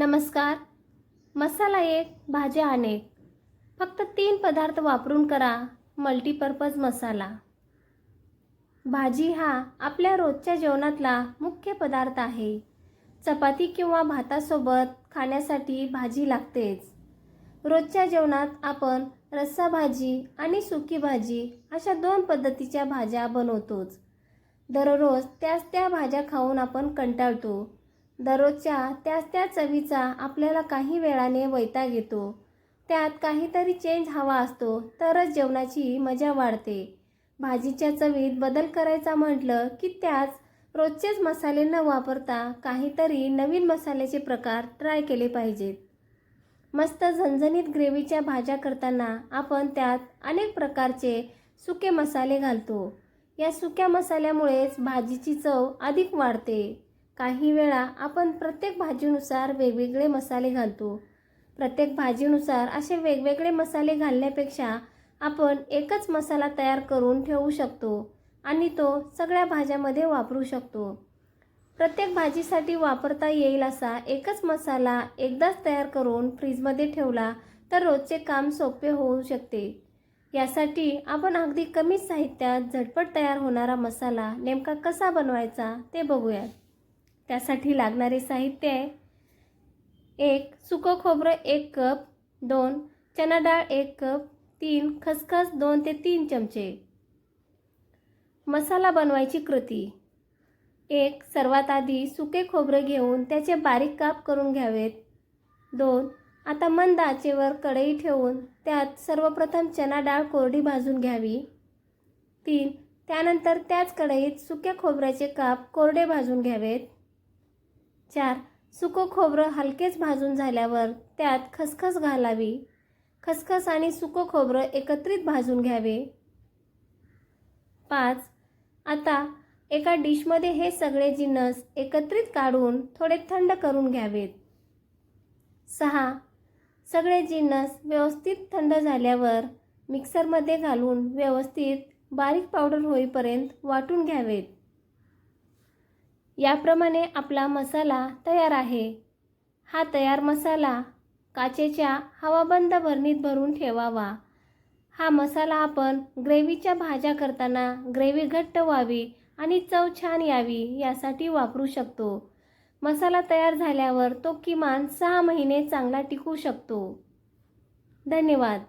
नमस्कार. मसाला एक भाज्या अनेक. फक्त तीन पदार्थ वापरून करा मल्टीपर्पज मसाला. भाजी हा आपल्या रोजच्या जेवणातला मुख्य पदार्थ आहे. चपाती किंवा भातासोबत खाण्यासाठी भाजी लागतेच. रोजच्या जेवणात आपण रस्सा भाजी आणि सुकी भाजी अशा दोन पद्धतीच्या भाज्या बनवतोच. दररोज त्याच त्या भाज्या खाऊन आपण कंटाळतो. दररोजच्या त्याच त्या चवीचा आपल्याला काही वेळाने वैताग येतो. त्यात काहीतरी चेंज हवा असतो तरच जेवणाची मजा वाढते. भाजीच्या चवीत बदल करायचा म्हटलं की त्याच रोजचेच मसाले न वापरता काहीतरी नवीन मसाल्याचे प्रकार ट्राय केले पाहिजेत. मस्त झणझणीत ग्रेव्हीच्या भाज्या करताना आपण त्यात अनेक प्रकारचे सुके मसाले घालतो. या सुक्या मसाल्यामुळेच भाजीची चव अधिक वाढते. काही वेळा आपण प्रत्येक भाजीनुसार वेगवेगळे मसाले घालतो. प्रत्येक भाजीनुसार असे वेगवेगळे मसाले घालण्यापेक्षा आपण एकच मसाला तयार करून ठेवू शकतो आणि तो सगळ्या भाज्यामध्ये वापरू शकतो. प्रत्येक भाजीसाठी वापरता येईल असा एकच मसाला एकदाच तयार करून फ्रीजमध्ये ठेवला तर रोजचे काम सोपे होऊ शकते. यासाठी आपण अगदी कमी साहित्यात झटपट तयार होणारा मसाला नेमका कसा बनवायचा ते बघूयात. त्यासाठी लागणारे साहित्य आहे. एक सुकं खोबरं एक कप. दोन चना डाळ एक कप. तीन खसखस दोन ते तीन चमचे. मसाला बनवायची कृती. एक सर्वात आधी सुके खोबरे घेऊन त्याचे बारीक काप करून घ्यावेत. दोन आता मंद आचेवर कढई ठेवून त्यात सर्वप्रथम चना डाळ कोरडी भाजून घ्यावी. तीन त्यानंतर त्याच कढईत सुक्या खोबऱ्याचे काप कोरडे भाजून घ्यावेत. चार सुकं खोबरं हलकेच भाजून झाल्यावर त्यात खसखस घालावी. खसखस आणि सुकं खोबरं एकत्रित भाजून घ्यावे. पाच आता एका डिशमध्ये हे सगळे जिन्नस एकत्रित काढून थोडे थंड करून घ्यावेत. सहा सगळे जिन्नस व्यवस्थित थंड झाल्यावर मिक्सरमध्ये घालून व्यवस्थित बारीक पावडर होईपर्यंत वाटून घ्यावेत. याप्रमाणे आपला मसाला तयार आहे. हा तयार मसाला काचेच्या हवाबंद भरणीत भरून ठेवावा. हा मसाला आपण ग्रेव्हीच्या भाज्या करताना ग्रेव्ही घट्ट व्हावी आणि चव छान यावी यासाठी वापरू शकतो. मसाला तयार झाल्यावर तो किमान सहा महिने चांगला टिकू शकतो. धन्यवाद.